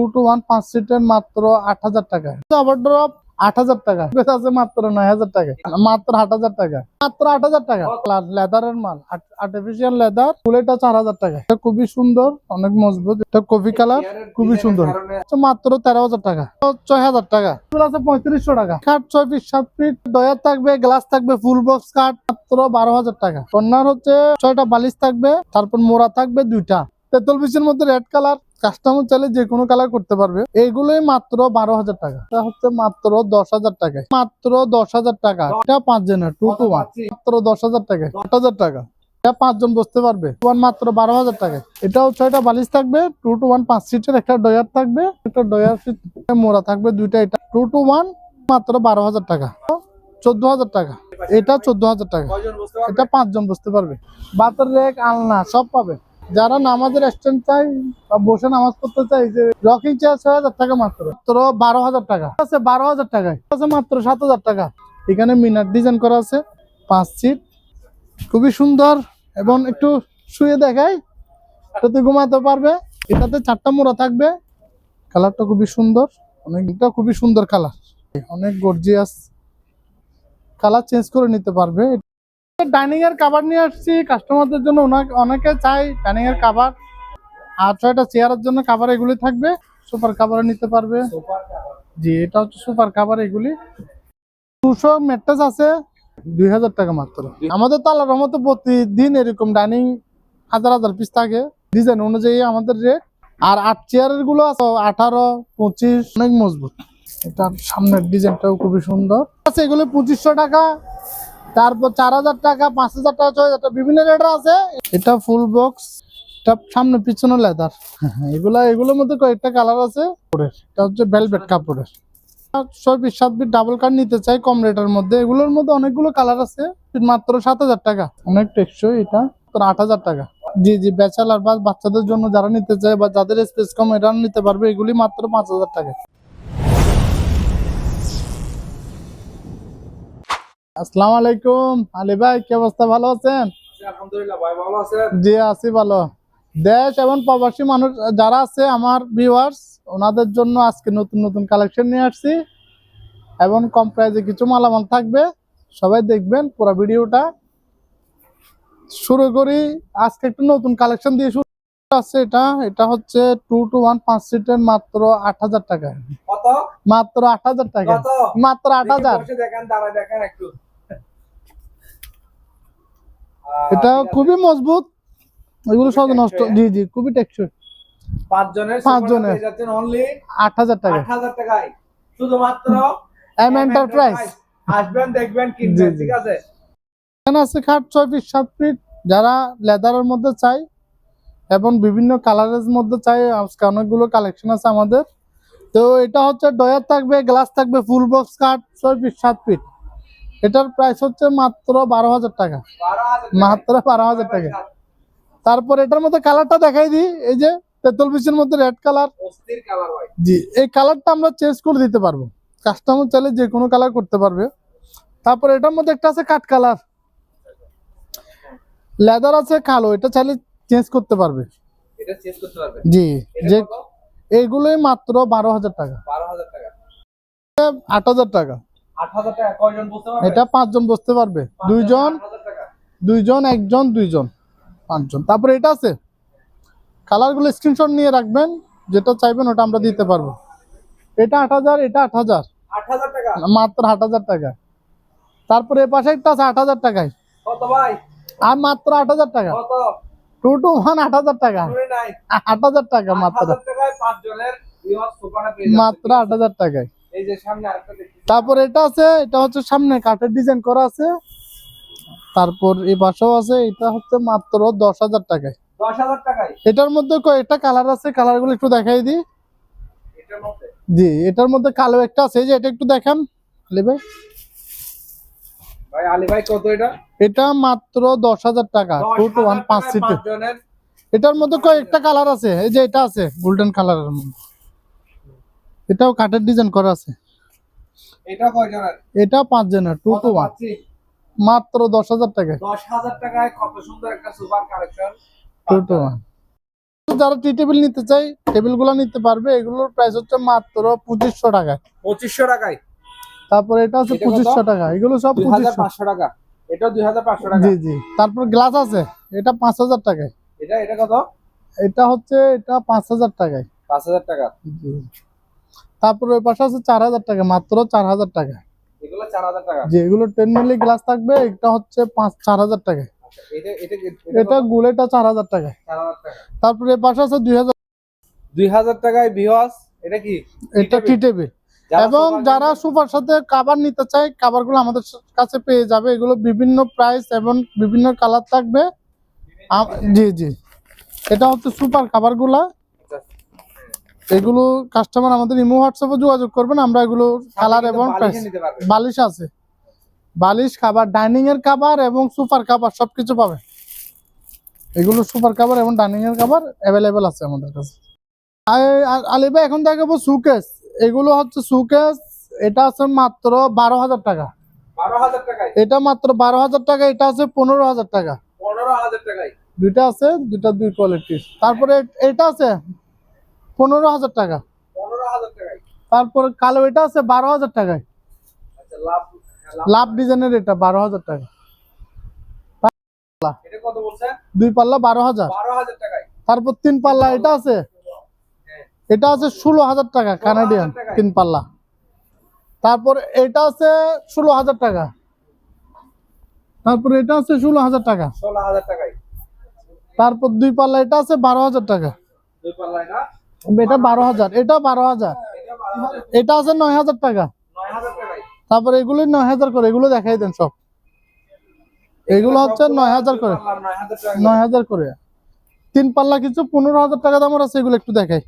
Two two one পাঁচ সিটের মাত্র আট হাজার টাকা। আবার ড্রপ আট হাজার টাকা। আছে, মাত্র নয় হাজার টাকা। মাত্র আট হাজার টাকা। মাত্র আট হাজার টাকা। লেদারের মাল আর্টিফিশিয়াল লেদার ফুলেটা চার হাজার টাকা। এটা খুবই সুন্দর, অনেক মজবুত। এটা কফি কালার খুবই সুন্দর। মাত্র তেরো হাজার টাকা। ছয় হাজার টাকা। আছে পঁয়ত্রিশশো টাকা। কাঠ ছয় ফিট সাত ফিট ডয়ার থাকবে গ্লাস থাকবে ফুল বক্স কাঠ, মাত্র বারো হাজার টাকা। কর্নার হচ্ছে ছয়টা বালিশ থাকবে, তারপর মোড়া থাকবে দুইটা। তেতল পিসের মধ্যে রেড কালার কাস্টমার চাইলে যে কোনো কালার করতে পারবে। এইগুলোই মাত্র বারো হাজার টাকা। এটা হচ্ছে মাত্র দশ হাজার টাকা মাত্র দশ হাজার টাকা। এটা পাঁচ জনের টু টু ওয়ান মাত্র দশ হাজার টাকা আট হাজার টাকা। এটা পাঁচজন বসতে পারবে। ওয়ান মাত্র বারো হাজার টাকা এটাও ছয়টা বালিশ থাকবে। টু টু ওয়ান পাঁচ সিটের একটা ডয়ার থাকবে। একটা ডয়ার সিট মোড়া থাকবে দুইটা। এটা টু টু ওয়ান মাত্র বারো হাজার টাকা। চোদ্দ হাজার টাকা। এটা চোদ্দ হাজার টাকা। এটা পাঁচজন বসতে পারবে। বাতের রেক আলনা, সব পাবে। যারা নামাজের স্ট্যান্ড চাই বা বসে নামাজ পড়তে চাই যে রকিং চেয়ার ছয় হাজার টাকা মাত্র। মাত্র বারো হাজার টাকা। আছে বারো হাজার টাকায়। আছে মাত্র সাত হাজার টাকা। এখানে মিনার ডিজাইন করা আছে, পাঁচ সিট। খুবই সুন্দর এবং একটু শুয়ে দেখাই এটাতে ঘুমাতে পারবে। এটাতে চারটা মোড়া থাকবে। কালারটা খুবই সুন্দর। অনেকটা খুবই সুন্দর কালার। অনেক গর্জিয়াস কালার চেঞ্জ করে নিতে পারবে। ডাইনিং এর কাভার নিয়ে আসছি কাস্টমারদের জন্য অনেকে চাই ডাইনিং এর কাভার আর ছয়টা চেয়ারের জন্য কাভার এগুলি থাকবে সুপার কাভার নিতে পারবে। জি, এটা হচ্ছে সুপার কাভার এগুলি। দুশো ম্যাট্রেস আছে, দুই হাজার টাকা মাত্র। আমাদের তো আল্লাহর রহমতে প্রতিদিন এরকম ডাইনিং হাজার হাজার পিস থাকে। ডিজাইন অনুযায়ী আমাদের রেট আর আট চেয়ারেরগুলো আছে, আঠারো, পঁচিশ, অনেক মজবুত। এটার সামনের ডিজাইনটাও খুবই সুন্দর। আছে এগুলো পঁচিশশো টাকা তারপর চার হাজার টাকা, পাঁচ হাজার টাকা, ছয় হাজার টাকা, বিভিন্ন রেটের আছে। এটা ফুল বক্স এটা সামনে পিছনে লেদার এগুলা, এগুলোর মধ্যে কয়েকটা কালার আছে। এটা হচ্ছে ভেলভেট কাপড়ের। ছয় পিস সাত পিস ডাবল কাট নিতে চাই কম রেটের মধ্যে। এগুলোর মধ্যে অনেকগুলো কালার আছে, মাত্র সাত হাজার টাকা। অনেক টেকসই এটা তোর আট হাজার টাকা। জি জি ব্যাচেলার বাচ্চাদের জন্য যারা নিতে চায় বা যাদের স্পেস কম এটা নিতে পারবে। এগুলি মাত্র পাঁচ হাজার টাকা। আসসালামু আলাইকুম। আলী ভাই কি অবস্থা? ভালো আছেন? জি আছি ভালো। দেশ এবং প্রবাসী মানুষ যারা আছে আমার ভিউয়ার্স ওনাদের জন্য আজকে নতুন নতুন কালেকশন নিয়ে আসছি। এবং কম প্রাইসে কিছু মালামাল থাকবে। সবাই দেখবেন পুরো ভিডিওটা। শুরু করি। আজকে একটু নতুন কালেকশন দিয়ে শুরু আছে এটা। এটা হচ্ছে টু টু ওয়ান পাঁচ সিটের মাত্র আট হাজার টাকা। মাত্র আট হাজার টাকা। মাত্র আট হাজার। দেখেন দেখেন একটু। এটা খুবই মজবুত। এগুলো সব নষ্ট জি জি খুবই টেকসই পাঁচ জনের পাঁচ জনের। অনলি আট হাজার টাকা। আট হাজার টাকায়। শুধুমাত্র এম এন্টারপ্রাইজ আসবেন দেখবেন কিনবেন ঠিক আছে? এখানে আছে খাট ছয় ফিট সাত ফিট যারা লেদারের মধ্যে চাই এবং বিভিন্ন কালারের মধ্যে চাই আজকে অনেকগুলো কালেকশন আছে আমাদের। তো এটা হচ্ছে ডয়ার থাকবে গ্লাস থাকবে ফুল বক্স কাঠ ছয় ফিট সাত ফিট এটার প্রাইস হচ্ছে মাত্র বারো হাজার টাকা। মাত্র বারো হাজার টাকা। তারপর এটার মধ্যে কালারটা দেখাই দিই। এই যে তেতল পিসের মধ্যে রেড কালার জি এই কালারটা আমরা চেঞ্জ করে দিতে পারব। কাস্টমার চাইলে যে কোনো কালার করতে পারবে। তারপর এটার মধ্যে একটা আছে কাঠ কালার লেদার আছে কালো এটা চাইলে চেঞ্জ করতে পারবে। জি যে? এইগুলোই মাত্র বারো হাজার টাকা। বারো হাজার টাকা। আট হাজার টাকা। এটা পাঁচজন বসতে পারবে দুইজন দুইজন একজন দুইজন পাঁচজন তারপরে এটা আছে কালারগুলো স্ক্রিনশট নিয়ে রাখবেন যেটা চাইবেন ওটা আমরা দিতে পারব এটা আট হাজার এটা আট হাজার মাত্র আট হাজার টাকা তারপরে এ পাশে একটা আছে আট হাজার টাকায় আর মাত্র আট হাজার টাকা টু টু ওয়ান আট হাজার টাকা আট হাজার টাকা মাত্র। মাত্র আট হাজার টাকায় তারপর এটা আছে এটা হচ্ছে সামনে কাঠের ডিজাইন করা আছে। তারপর এই পাশেও আছে এটা হচ্ছে মাত্র দশ হাজার টাকায়। এটার মধ্যে কয়েকটা কালার আছে কালারগুলো একটু দেখাই দিই। মধ্যে? জি এটার মধ্যে কালো একটা আছে যে এটা একটু দেখান। আলী ভাই। ভাই আলী ভাই কত এটা? এটা মাত্র দশ হাজার টাকা টু টু ওয়ান পাঁচ সিটে। এটার মধ্যে কয়েকটা কালার আছে এই যে এটা আছে গোল্ডেন কালারের মধ্যে। এটাও কাঠের ডিজাইন করা আছে। এটা কয় জনের? এটা পাঁচ জনের টু টু ওয়ান মাত্র দশ হাজার টাকায়। দশ হাজার টাকায় কত সুন্দর একটা super collection. Two two one যারা টি টেবিল নিতে চাই টেবিলগুলো নিতে পারবে। এগুলোর প্রাইস হচ্ছে মাত্র পঁচিশশো টাকা পঁচিশশো টাকায়? তারপর এটা হচ্ছে? পঁচিশশো টাকা। এগুলো সব পঁচিশশো। পাঁচশো টাকা। এটা দুই হাজার পাঁচশো টাকা। জি জি। তারপর গ্লাস আছে। এটা পাঁচ হাজার টাকায়। এটা এটা কত? এটা হচ্ছে এটা পাঁচ হাজার টাকায়। পাঁচ হাজার টাকা। জি। তারপর ওই পাশে আছে চার হাজার টাকা মাত্র চার হাজার টাকা। হাজার এগুলো টেন মিলি গ্লাস থাকবে এটা হচ্ছে পাঁচ চার হাজার টাকা। আচ্ছা, এটা গুলেটা চার হাজার টাকা। তারপরে পাশে আছে দুই হাজার দুই হাজার টাকায় বিহস এটা কি? এটা টি টেবিল? এবং যারা সোফার সাথে কাভার নিতে চায় কাভারগুলো আমাদের কাছে পেয়ে যাবে। এগুলো বিভিন্ন প্রাইস এবং বিভিন্ন কালার থাকবে। জি জি। এটা হচ্ছে সুপার কাভারগুলা। এগুলো কাস্টমার আমাদের ইমো হোয়াটসঅ্যাপে যোগাযোগ করবেন আমরা এগুলো কালার এবং বালিশে আছে। বালিশ খাবার ডাইনিং এর খাবার এবং সুপার খাবার সবকিছু পাবে। এগুলো সুপার খাবার এবং ডাইনিং এর খাবার অ্যাভেলেবেল আছে আমাদের কাছে। আই- আ- আলী ভাই এখন দেখাবো সুকেস এগুলো হচ্ছে সুকেস এটা আছে মাত্র বারো হাজার টাকা। এটা মাত্র বারো হাজার টাকা এটা আছে পনেরো হাজার টাকা। পনেরো হাজার টাকায়। দুইটা আছে দুইটা দুই কোয়ালিটির তারপরে এটা আছে পনেরো হাজার টাকা। তারপরে কালো এটা আছে বারো হাজার টাকায়। আচ্ছা লাভ হ্যাঁ, লাভ। ডিজাইনের এটা বারো হাজার টাকা। দুই পাল্লা বারো হাজার। তারপর তিন পাল্লা এটা আছে। হ্যাঁ। এটা আছে ষোলো হাজার টাকা কানাডিয়ান তিন পাল্লা। তারপর এটা আছে ষোলো হাজার টাকা। তারপর এটা আছে ষোলো হাজার টাকা। তারপর দুই পাল্লা এটা আছে বারো হাজার টাকা। এটা বারো হাজার এটা বারো হাজার। এটা আছে নয় হাজার টাকা। তারপর এগুলো নয় হাজার করে এগুলো দেখাই দেন সব। এগুলো হচ্ছে নয় হাজার করে। নয় হাজার করে। তিন পাল্লা কিছু পনেরো হাজার টাকা দামের আছে এগুলো একটু দেখাই।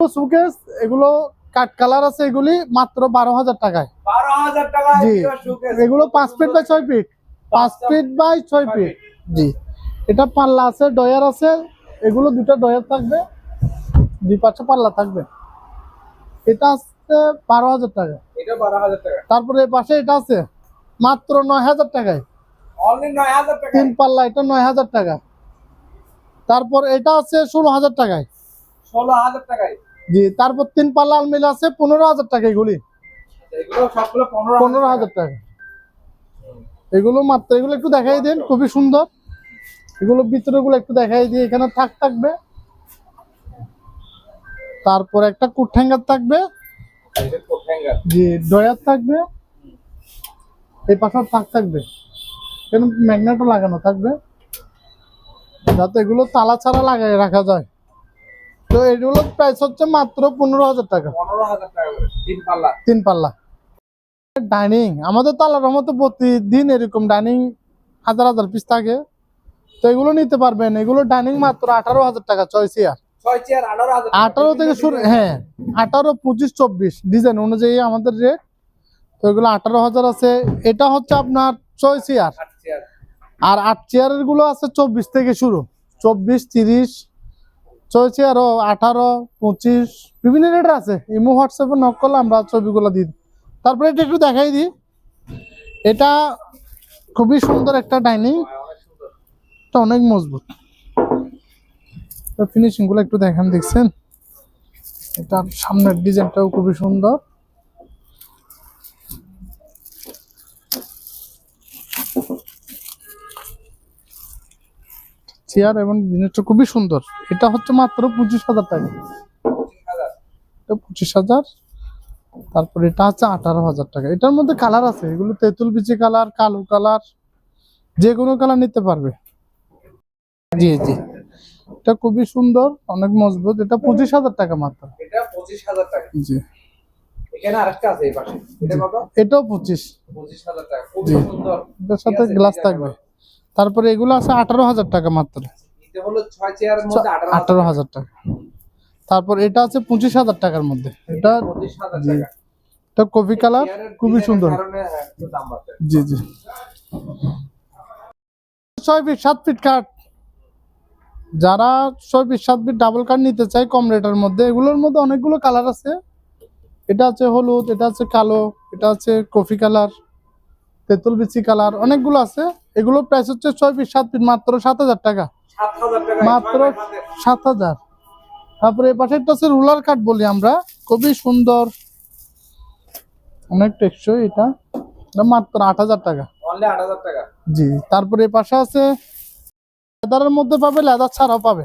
সুকেস এগুলো কাঠ কালার আছে এগুলি মাত্র বারো হাজার টাকায়। বারো হাজার টাকায় জি। এগুলো পাঁচ ফিট বাই ছয় ফিট। পাঁচ ফিট বাই ছয় ফিট। জি। এটা পাল্লা আছে ডয়ার আছে। এগুলো দুটো ডয়ার থাকবে। দুই পাশে পাল্লা থাকবে। এটা আছে বারো হাজার টাকা। এটা বারো হাজার টাকা। তারপরে পাশে এটা আছে মাত্র নয় হাজার টাকায়। তিন পাল্লা এটা নয় হাজার টাকা। তারপর এটা আছে ষোলো হাজার টাকায়। ষোলো হাজার টাকায়? জি তারপর তিন পাল্লা আলমিল আছে পনেরো হাজার টাকা এগুলি। পনেরো পনেরো হাজার টাকা এগুলো মাত্র এগুলো একটু দেখাই দিন খুবই সুন্দর। এগুলো ভিতরে গুলো একটু দেখাই দিই এখানে থাক থাকবে। তারপর একটা কুঠ্যাঙ্গার থাকবে। জি ডয়ার থাকবে। এই পাশে থাক থাকবে। এখানে ম্যাগনেটও লাগানো থাকবে। যাতে এগুলো তালা ছাড়া লাগাই রাখা যায়। তো এগুলোর প্রাইস হচ্ছে মাত্র পনেরো হাজার টাকা। তিন পাল্লা। তিন পাল্লা। ডাইনিং আমাদের তো আল্লাহর রহমতে প্রতিদিন এরকম ডাইনিং হাজার হাজার পিস থাকে। তো এগুলো নিতে পারবেন। এগুলো ডাইনিং মাত্র আঠারো হাজার টাকা ছয় চেয়ার আঠারো থেকে শুরু হ্যাঁ আঠারো পঁচিশ চব্বিশ। ডিজাইন অনুযায়ী আমাদের রেট তো এগুলো আঠারো হাজার আছে। এটা হচ্ছে আপনার ছয় চেয়ার। আর আট চেয়ারেরগুলো আছে চব্বিশ থেকে শুরু। চব্বিশ তিরিশ ছয় চেয়ারও আঠারো পঁচিশ। বিভিন্ন রেটের আছে। ইমো হোয়াটসঅ্যাপে নক করলে আমরা ছবিগুলো দিই দিই। তারপরে এটা একটু দেখাই দিই। এটা খুবই সুন্দর একটা ডাইনিং। এটা অনেক মজবুত। ফিনিশিংগুলো একটু দেখেন, দেখছেন? এটার সামনের ডিজাইনটাও খুবই সুন্দর। চেয়ার এবং জিনিসটা খুবই সুন্দর। এটা হচ্ছে মাত্র পঁচিশ হাজার টাকা। এটা পঁচিশ হাজার। তারপর এটা হচ্ছে আঠারো হাজার টাকা। এটার মধ্যে কালার আছে। এগুলো তেঁতুল বিচি কালার, কালো কালার, যে কোনো কালার নিতে পারবে। জি জি। এটা খুবই সুন্দর অনেক মজবুত। এটা পঁচিশ হাজার টাকা মাত্র। এটা পঁচিশ হাজার টাকা। জি। এখানে আরেকটা আছে এই পাশে। এটা কত? এটাও পঁচিশ। পঁচিশ হাজার টাকা। খুবই সুন্দর। এটার সাথে গ্লাস থাকবে। তারপরে এগুলো আছে আঠারো হাজার টাকা মাত্র। এটা হলো ছয় চেয়ারের মধ্যে আঠারো হাজার টাকা। তারপর এটা আছে পঁচিশ হাজার টাকার মধ্যে। এটা পঁচিশ হাজার টাকা। এটা কফি কালার খুবই সুন্দর। হ্যাঁ, জি জি। ছয় ফিট সাত ফিট কাঠ যারা ছয় ফিট সাত ফিট ডাবল কাঠ নিতে চায় কম রেটের মধ্যে এগুলোর মধ্যে অনেকগুলো কালার আছে। এটা আছে হলুদ এটা আছে কালো এটা আছে কফি কালার তেঁতুল বিচি কালার অনেকগুলো আছে। এগুলোর প্রাইস হচ্ছে ছয় ফিট সাত ফিট মাত্র সাত হাজার টাকা মাত্র সাত হাজার। তারপরে পাশে একটা আছে রুলার কাট বলি আমরা। খুবই সুন্দর। অনেক টেকসই এটা। মাত্র আট হাজার টাকা। জি তারপরে এই পাশে আছে লেদারের মধ্যে পাবে লেদার ছাড়াও পাবে।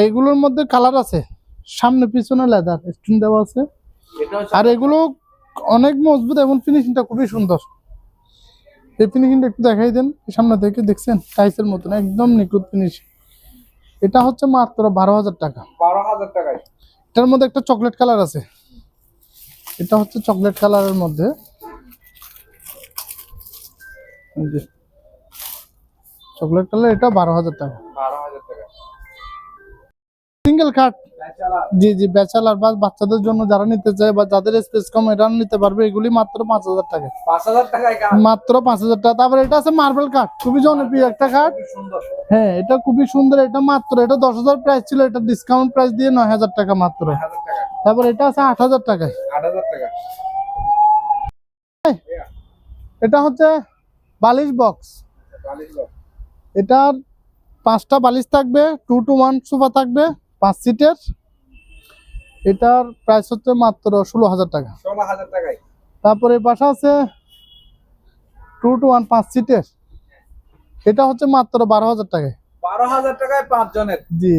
এইগুলোর মধ্যে কালার আছে। সামনে পিছনে লেদার স্ক্রিন দেওয়া আছে। আর এগুলো অনেক মজবুত এবং ফিনিশিংটা খুবই সুন্দর। এই ফিনিশিংটা একটু দেখাই দেন সামনে থেকে দেখছেন টাইসের মতন একদম নিখুঁত ফিনিশিং এটা হচ্ছে মাত্র বারো হাজার টাকা। বারো হাজার টাকায়। এটার মধ্যে একটা চকলেট কালার আছে। এটা হচ্ছে চকলেট কালারের মধ্যে। চকলেট কালার এটা বারো হাজার টাকা। সিঙ্গেল খাট জি জি ব্যাচেলার বা বাচ্চাদের জন্য যারা নিতে চায় বা যাদের স্পেস কম এরা নিতে পারবে। এগুলি মাত্র পাঁচ হাজার টাকা। মাত্র পাঁচ হাজার টাকা। তারপরে এটা আছে মার্বেল কাঠ খুবই জনপ্রিয় একটা কাঠ হ্যাঁ এটা খুবই সুন্দর। এটা মাত্র এটা দশ হাজার প্রাইস ছিল। এটা ডিসকাউন্ট প্রাইস দিয়ে নয় হাজার টাকা মাত্র। তারপর এটা আছে আট হাজার টাকায়। টাকা। এটা হচ্ছে বালিশ বক্স বালিশ লোক এটার পাঁচটা বালিশ থাকবে টু টু ওয়ান সোফা থাকবে পাঁচ সিটের এটার প্রাইস হচ্ছে মাত্র ষোলো হাজার টাকা। তারপরে পাশে আছে টু টু ওয়ান পাঁচ সিটের এটা হচ্ছে মাত্র বারো হাজার টাকায়। বারো হাজার টাকায় পাঁচ জনের জি।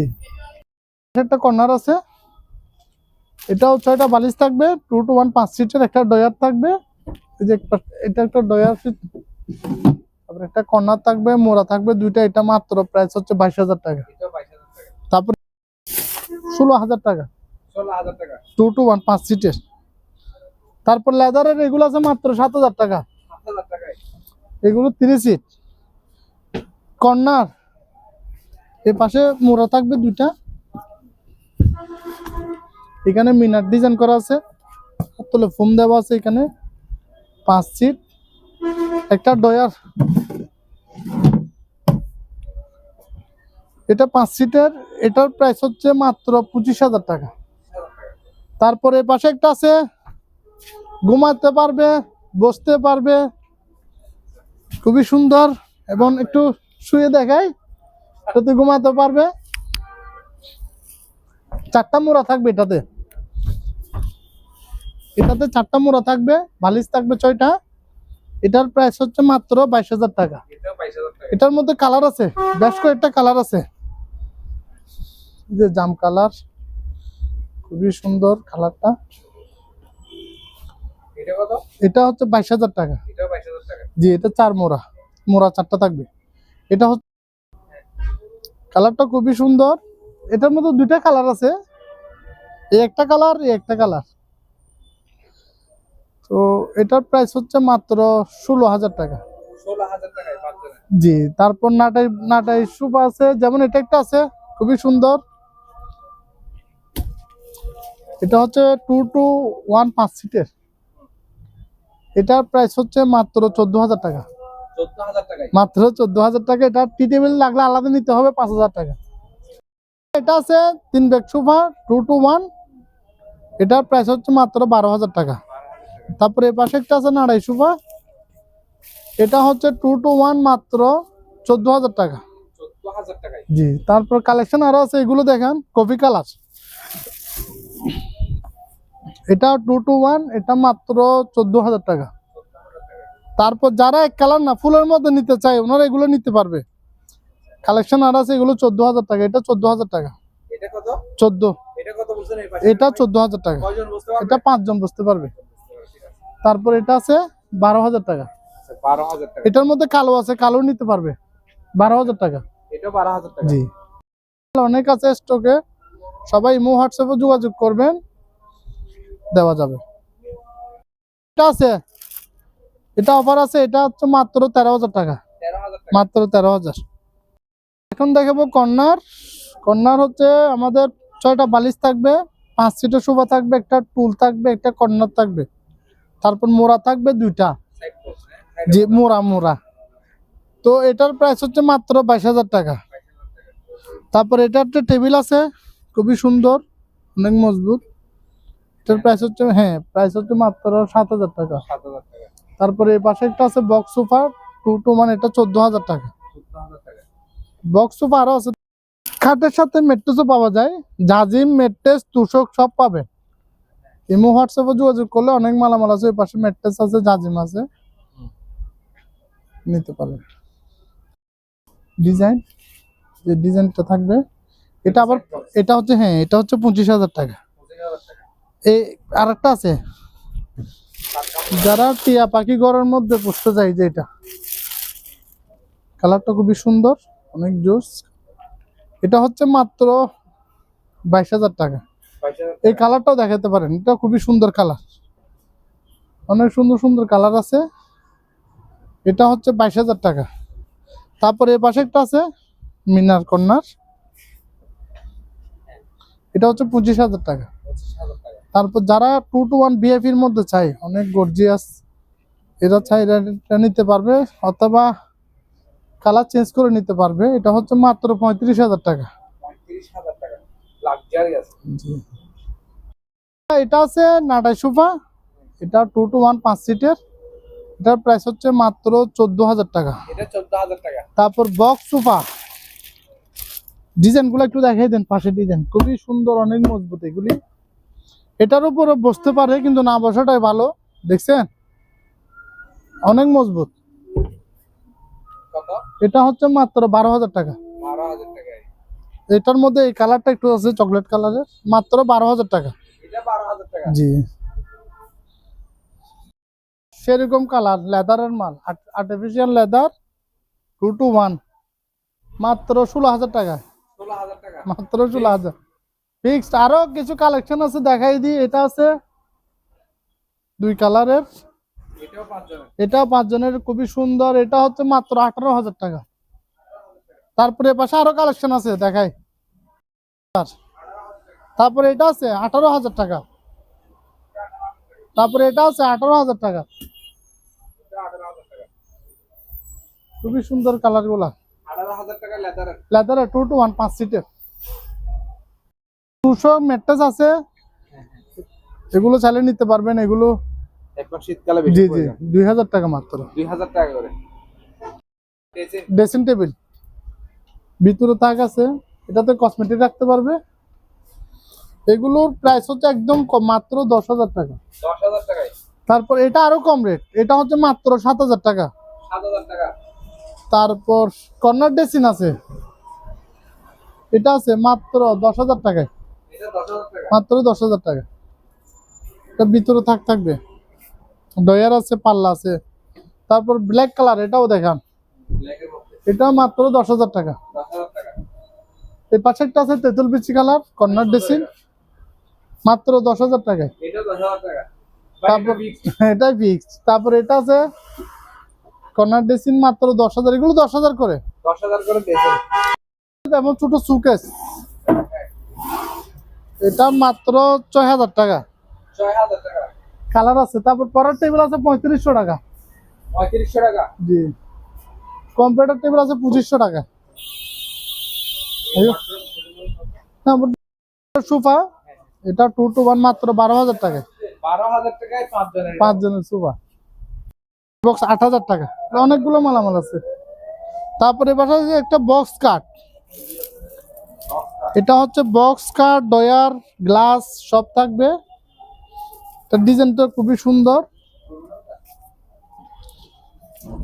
একটা কর্নার আছে। এটাও ছয়টা বালিশ থাকবে টু টু ওয়ান পাঁচ সিটের একটা ডয়ার থাকবে। এই যে এটা একটা ডয়ার তারপরে একটা কর্নার থাকবে মোড়া থাকবে দুইটা এটা মাত্র প্রাইস হচ্ছে বাইশ হাজার টাকা। তারপরে ষোলো হাজার টাকা। টু টু ওয়ান পাঁচ সিটের তারপর লেদারের এগুলো আছে মাত্র সাত হাজার টাকা। এগুলো তিরিশ সিট কর্নার এ পাশে মোড়া থাকবে দুইটা। এখানে মিনার ডিজাইন করা আছে। তোলে ফোম দেওয়া আছে এখানে। পাঁচ সিট একটা ডয়ার। এটা পাঁচ সিটের, এটার প্রাইস হচ্ছে মাত্র পঁচিশ হাজার টাকা। তারপরে পাশে একটা আছে, ঘুমাতে পারবে, বসতে পারবে, খুবই সুন্দর, এবং একটু শুয়ে দেখাই যাতে ঘুমাতে পারবে। চারটা মোড়া থাকবে এটাতে। এটাতে চারটা মোড়া থাকবে, বালিশ থাকবে ছয়টা। এটার প্রাইস হচ্ছে মাত্র বাইশ হাজার টাকা। এটার মধ্যে কালার আছে, বেশ কয়েকটা কালার আছে। যে জাম কালার খুবই সুন্দর কালারটা। এটা হচ্ছে বাইশ হাজার টাকা। জি এটা চার মোড়া। মোড়া চারটা থাকবে। এটা হচ্ছে কালারটা খুবই সুন্দর। এটার মধ্যে দুইটা কালার আছে। এই একটা কালার এই একটা কালার। তো এটার প্রাইস হচ্ছে মাত্র ষোলো হাজার টাকা। জি তারপর নাটাই নাটাই সুপ আছে। যেমন এটা একটা আছে খুবই সুন্দর। এটা হচ্ছে টু টু ওয়ান পাঁচ সিটের এটার প্রাইস হচ্ছে মাত্র চোদ্দ হাজার টাকা। মাত্র চোদ্দ হাজার টাকা। এটা টি টেবিল লাগলে আলাদা নিতে হবে পাঁচ হাজার টাকা। এটা আছে তিন bag sofa two two one এটার প্রাইস হচ্ছে মাত্র বারো হাজার টাকা। তারপরে এ পাশে একটা আছে নাড়াই সোফা এটা হচ্ছে টু টু ওয়ান মাত্র চোদ্দ হাজার টাকা। জি তারপর কালেকশন আরও আছে এগুলো দেখেন কফি কালার এটা টু টু ওয়ান এটা মাত্র চোদ্দ হাজার টাকা। তারপর যারা এক কালার না ফুলের মধ্যে নিতে চায় ওনারা এগুলো নিতে পারবে। কালেকশন আর আছে এগুলো চোদ্দ হাজার টাকা এটা চোদ্দ হাজার টাকা। চোদ্দ। এটা চোদ্দ হাজার টাকা। এটা পাঁচজন বসতে পারবে। তারপর এটা আছে বারো হাজার টাকা। আচ্ছা, বারো হাজার টাকা। এটার মধ্যে কালো আছে কালো নিতে পারবে। বারো হাজার টাকা। জি। অনেক আছে স্টকে সবাই ইমো হোয়াটসঅ্যাপে যোগাযোগ করবেন দেওয়া যাবে। এটা আছে। এটা অফার আছে এটা হচ্ছে মাত্র তেরো হাজার টাকা। মাত্র তেরো হাজার। এখন দেখাবো কর্নার। কর্নার হচ্ছে আমাদের ছয়টা বালিশ থাকবে পাঁচ সিটের শোভা থাকবে একটা টুল থাকবে একটা কর্নার থাকবে। তারপর মোড়া থাকবে দুইটা। হ্যাঁ? যে মোড়া মোড়া। তো এটার প্রাইস হচ্ছে মাত্র বাইশ হাজার টাকা। তারপর এটা একটা টেবিল আছে খুবই সুন্দর অনেক মজবুত। এটার প্রাইস হচ্ছে হ্যাঁ প্রাইস হচ্ছে মাত্র সাত হাজার টাকা। তারপরে এই পাশে একটা আছে বক্স সোফা টু টু মানে এটা চোদ্দ হাজার টাকা। বক্স সোফা আরও আছে। খাটের সাথে মেট্রেসও পাওয়া যায়। জাজিম মেট্রেস তুষক সব পাবে। ইমো হোয়াটসঅ্যাপে যোগাযোগ করলে অনেক মালামাল আছে। ওই পাশে মেট্রেস আছে জাজিম আছে। নিতে পারবেন। ডিজাইন যে ডিজাইনটা থাকবে। এটা আবার, এটা হচ্ছে হ্যাঁ এটা হচ্ছে পঁচিশ হাজার টাকা। এই আরেকটা আছে। যারা টিয়া পাখি ঘরের মধ্যে পুষতে চাই যে এটা। কালারটা খুবই সুন্দর, অনেক জোস। এটা হচ্ছে মাত্র বাইশ হাজার টাকা। এই কালারটাও দেখাতে পারেন, এটা খুবই সুন্দর কালার। অনেক সুন্দর সুন্দর কালার আছে। এটা হচ্ছে বাইশ হাজার টাকা। তারপরে এ পাশে একটা আছে, মিনার কন্যার এটা হচ্ছে পঁচিশ হাজার টাকা। তারপর যারা টু টু ওয়ান বিএফির মধ্যে চাই অনেক গর্জিয়াস এরা চাই এটা এটা নিতে পারবে অথবা কালার চেঞ্জ করে নিতে পারবে। এটা হচ্ছে মাত্র পঁয়ত্রিশ হাজার টাকা। এটা আছে নাটাই সোফা এটা টু টু ওয়ান পাঁচ সিটের। এটার প্রাইস হচ্ছে মাত্র চোদ্দ হাজার টাকা। এটা চোদ্দ হাজার টাকা। তারপর বক্স সোফা ডিজাইনগুলো একটু দেখাই দেন পাশে ডিজাইন। খুবই সুন্দর অনেক মজবুত এগুলি। এটার উপরে বসতে পারে কিন্তু না বসাটাই ভালো। দেখছেন? অনেক মজবুত। এটা হচ্ছে মাত্র বারো হাজার টাকা। এটার মধ্যে এই কালারটা একটু আছে চকলেট কালারের। মাত্র বারো হাজার টাকা। জি। সেরকম কালার লেদারের মাল। Artificial leather two two one মাত্র ষোলো হাজার টাকা মাত্র ষোলো হাজার। ফিক্সড আরও কিছু কালেকশন আছে দেখাই দিই। এটা আছে দুই কালারের এটাও পাঁচজনের। খুবই সুন্দর। এটা হচ্ছে মাত্র আঠারো হাজার টাকা। তারপরে পাশে আরও কালেকশন আছে দেখাই। তারপরে এটা আছে আঠারো হাজার টাকা। তারপরে এটা আছে আঠারো হাজার টাকা। খুবই সুন্দর কালারগুলা। লেদারে টু টু ওয়ান পাঁচ সিটের দুশো মেট্রেস আছে। এগুলো নিতে পারবেন এগুলো এখন শীতকালে জি জি দুই হাজার টাকা মাত্র। দুই হাজার টাকা করে। ড্রেসিং ড্রেসিং টেবিল ভিতরে থাক আছে। এটাতে কসমেটিক রাখতে পারবে। এগুলোর প্রাইস হচ্ছে একদম কম মাত্র দশ হাজার টাকা। দশ হাজার টাকায়? তারপর এটা আরও কম রেট এটা হচ্ছে মাত্র সাত হাজার টাকা। সাত হাজার টাকা। তারপর কর্নার ড্রেসিং আছে। এটা আছে মাত্র দশ হাজার টাকায়। মাত্র দশ হাজার টাকা। এটা ভিতরে থাক থাকবে। ডয়ার আছে পাল্লা আছে। তারপর ব্ল্যাক কালার এটাও দেখান। এটা মাত্র দশ হাজার টাকা। এই পাশে একটা আছে তেঁতুল বিচি কালার কর্নার ড্রেসিং মাত্র দশ হাজার টাকায়। তারপর এটাই ফিক্স তারপর এটা আছে কর্নার ড্রেসিং মাত্র দশ হাজার এগুলো দশ হাজার করে। দশ হাজার করে এমন ছোট সুকেস এটা মাত্র ছয় হাজার টাকা। কালার আছে তারপর পরের টেবিল আছে পঁয়ত্রিশশো টাকা। পঁয়ত্রিশশো টাকা। জি। কম্পিউটার টেবিল আছে পঁচিশশো টাকা। সোফা এটা টু টু ওয়ান মাত্র বারো হাজার টাকা। বারো হাজার টাকায় পাঁচ জনের পাঁচ জনের সোফা। বক্স আট হাজার টাকা। অনেকগুলো মালামাল আছে। তারপরে বাসায় যে একটা বক্স কাট এটা হচ্ছে বক্স কাট ডয়ার গ্লাস সব থাকবে। তার ডিজাইনটা খুবই সুন্দর।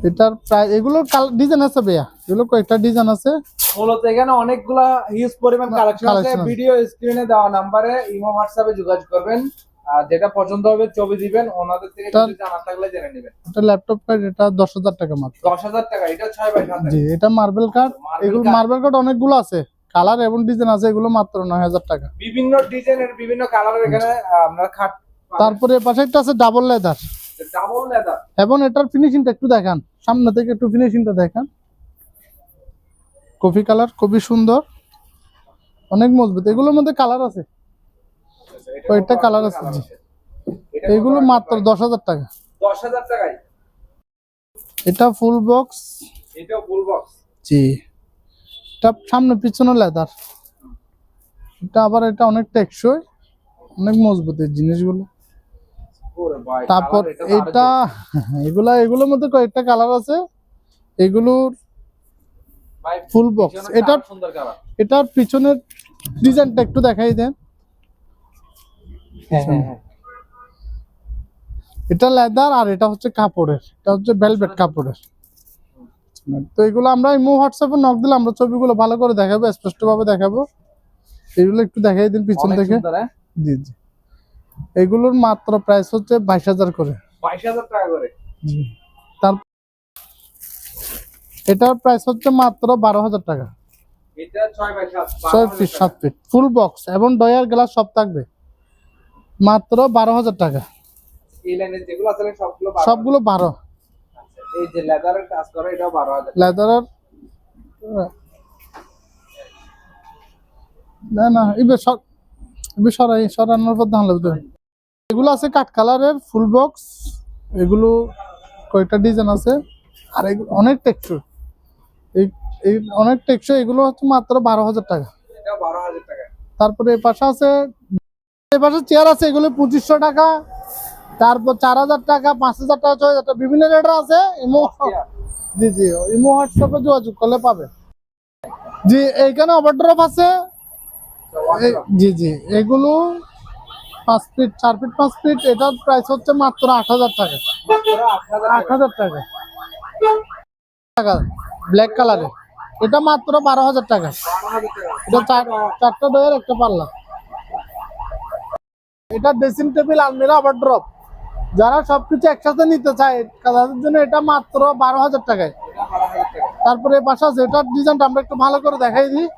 এটার প্রায় এগুলোর ডিজাইন আছে ভাইয়া? এগুলো কয়েকটা ডিজাইন আছে। মূলত এখানে অনেকগুলা হিউজ পরিমাণ কালেকশন আছে। ভিডিও স্ক্রিনে দেওয়া নাম্বারে ইমো হোয়াটসঅ্যাপে যোগাযোগ করবেন। আর যেটা পছন্দ হবে ছবি দিবেন ওনাদের থেকে তার- কিছু জানার থাকলে জেনে নেবেন। এটা ল্যাপটপ কার্ড এটা দশ হাজার টাকা মাত্র। দশ হাজার টাকা এটা বাই জি এটা মার্বেল কার্ড এগুলো মার্বেল কার্ড অনেকগুলো আছে। কালার এবং ডিজাইন আছে এগুলো মাত্র নয় হাজার টাকা। বিভিন্ন ডিজাইনের বিভিন্ন কালারের এখানে খাট তারপরে পাশে একটা আছে ডাবল লেদার ডাবল লেদার এবং এটার ফিনিশিংটা একটু দেখান। সামনে থেকে একটু ফিনিশিংটা দেখান। কফি কালার খুবই সুন্দর। অনেক মজবুত। এগুলোর মধ্যে কালার আছে। কয়েকটা কালার আছে? জি। এগুলো মাত্র দশ হাজার টাকা। দশ হাজার টাকায়? এটা ফুল বক্স এটাও ফুল বক্স জি। এটা সামনে পিছনে লেদার এটা আবার এটা অনেক টেকসই অনেক মজবুত এই জিনিসগুলো তারপর এটা এগুলা এগুলোর মধ্যে কয়েকটা কালার আছে। এগুলোর ফুল বক্স পিছনে এটা সুন্দর কালার এটার পিছনের ডিজাইনটা একটু দেখাই দেন। এটা লেদার আর এটা হচ্ছে কাপড়ের। এটা হচ্ছে ভেলভেট কাপড়ের। তো এগুলো আমরা ইমো হোয়াটসঅ্যাপে নক দিলে আমরা ছবিগুলো ভালো করে দেখাবো স্পষ্ট ভাবে দেখাবো। এগুলো একটু দেখাই দিন পিছন থেকে। হ্যাঁ? জি জি। এগুলোর মাত্র প্রাইস হচ্ছে বাইশ হাজার করে। বাইশ হাজার টাকা করে? জি। তার এটার প্রাইস হচ্ছে মাত্র বারো হাজার টাকা। ছয় পিস সাত ফিট ফুল বক্স এবং ডয়ার গ্লাস সব থাকবে। মাত্র বারো হাজার টাকা। সবগুলো বারো। বারো। আচ্ছা, লেদারের না না এবার সর সরাই সরানোর পর ধান লাগবে। এগুলো আছে কাঠ কালারের ফুল বক্স এগুলো কয়েকটা ডিজাইন আছে? আর এগুলো অনেক টেকসই এই এই অনেক টেকসই এগুলো হচ্ছে মাত্র বারো হাজার টাকা। বারো হাজার টাকা। তারপরে এই পাশে আছে এই পাশে চেয়ার আছে এগুলো পঁচিশশো টাকা। তারপর চার হাজার টাকা পাঁচ হাজার টাকা ছয় হাজার টাকা বিভিন্ন রেটের আছে। ইমো জি জি ইমো হোয়াটসঅ্যাপে যোগাযোগ করলে পাবে। জি এইখানে ওভারড্রপ আছে। জি জি এগুলো পাঁচ ফিট চার ফিট পাঁচ ফিট এটার প্রাইস হচ্ছে মাত্র আট হাজার টাকা। আট হাজার টাকা। টাকা ব্ল্যাক কালারের এটা মাত্র বারো হাজার টাকা। এটা চার চারটা ডয়ের একটা পাল্লা। এটা ড্রেসিং টেবিল আলমিরা আবার ড্রপ যারা সবকিছু একসাথে নিতে চায়, তাদের জন্য এটা মাত্র বারো হাজার টাকায়। তারপরে পাশে আছে, এটার ডিজাইনটা আমরা একটু ভালো করে দেখাই দিই।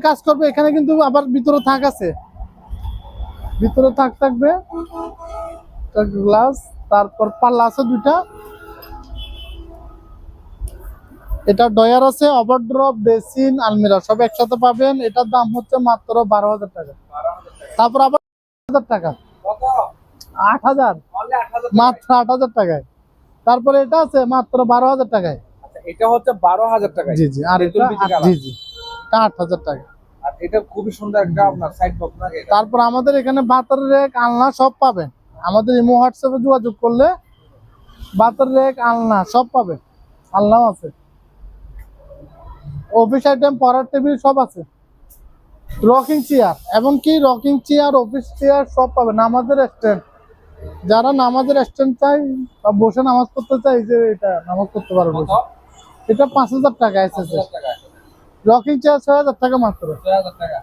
কাজ করবে, এখানে কিন্তু আবার ভিতরে থাক আছে। ভিতরে থাক থাকবে গ্লাস তারপর পাল্লা আছে দুইটা। এটা ডয়ার আছে ওভারড্রপ বেসিন আলমিরা সব একসাথে পাবেন। এটার দাম হচ্ছে মাত্র বারো হাজার টাকা। তারপর আবার হাজার টাকা। আট হাজার? মাত্র আট হাজার টাকায়। তারপরে এটা আছে মাত্র বারো হাজার টাকায়। আচ্ছা, এটা হচ্ছে বারো হাজার টাকা জি জি আর জি জি আট হাজার টাকা এটা খুবই সুন্দর একটা আপনার সাইড বক্স না তারপর আমাদের এখানে বাতার রেক আলনা সব পাবেন। আমাদের ইমো হোয়াটসঅ্যাপে যোগাযোগ করলে বাতার রেক আলনা সব পাবেন। আলনাও আছে। অফিস আইটেম পড়ার টেবিল সব আছে। রকিং চেয়ার এমনকি রকিং চেয়ার অফিস চেয়ার সব পাবেন আমাদের স্ট্যান্ড যারা নামাজের স্ট্যান্ড চাই বা বসে নামাজ পড়তে চাই যে এটা নামাজ পড়তে পারবে এটা পাঁচ হাজার টাকা এসেছে রকিং চেয়ার ছয় হাজার টাকা মাত্র। ছয় হাজার টাকা।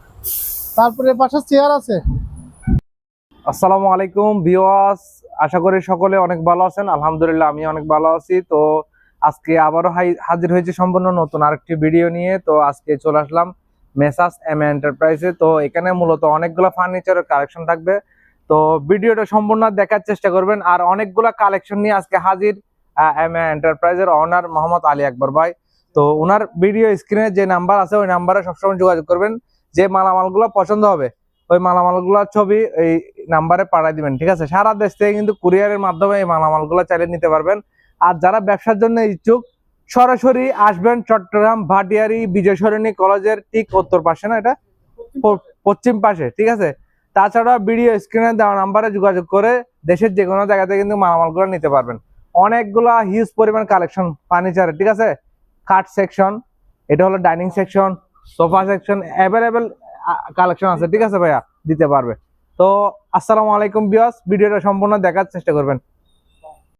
তারপরে এ পাশে চেয়ার আছে। আসসালামু আলাইকুম ভিওয়াস আশা করি সকলে অনেক ভালো আছেন। আলহামদুলিল্লাহ আমি অনেক ভালো আছি। তো আজকে আবারও হাজির হয়েছে সম্পূর্ণ নতুন আরেকটি ভিডিও নিয়ে। তো আজকে চলে আসলাম মেসাস এম এন্টারপ্রাইজে তো এখানে মূলত অনেকগুলো ফার্নিচারের কালেকশন থাকবে। তো ভিডিওটা সম্পূর্ণ দেখার চেষ্টা করবেন। আর অনেকগুলো কালেকশন নিয়ে আজকে হাজির এম এন্টারপ্রাইজের অনার মোহাম্মদ আলী আকবর ভাই। তো ওনার ভিডিও স্ক্রিনে যে নাম্বার আছে, ওই নাম্বারে সবসময় যোগাযোগ করবেন। যে মালামালগুলো পছন্দ হবে, ওই মালামালগুলোর ছবি এই নাম্বারে পাঠিয়ে দিবেন, ঠিক আছে? সারা দেশ থেকে কিন্তু কুরিয়ারের মাধ্যমে এই মালামালগুলো চালিয়ে নিতে পারবেন। আর যারা ব্যবসার জন্য ইচ্ছুক, সরাসরি আসবেন চট্টগ্রাম ভাটিয়ারি বিজয় সরণী কলেজের ঠিক উত্তর পাশে না এটা? পশ্চিম পাশে, ঠিক আছে? তাছাড়া ভিডিও স্ক্রিনে দেওয়া নাম্বারে যোগাযোগ করে দেশের যে কোনো জায়গা থেকে কিন্তু মালামালগুলো নিতে পারবেন। অনেকগুলা হিউজ পরিমাণ কালেকশন ফার্নিচারের ঠিক আছে? কাঠ সেকশন এটা হলো dining section sofa section available collection আছে, ঠিক আছে ভাইয়া? দিতে পারবে। তো, আসসালামু আলাইকুম বিয়াস ভিডিওটা সম্পূর্ণ দেখার চেষ্টা করবেন।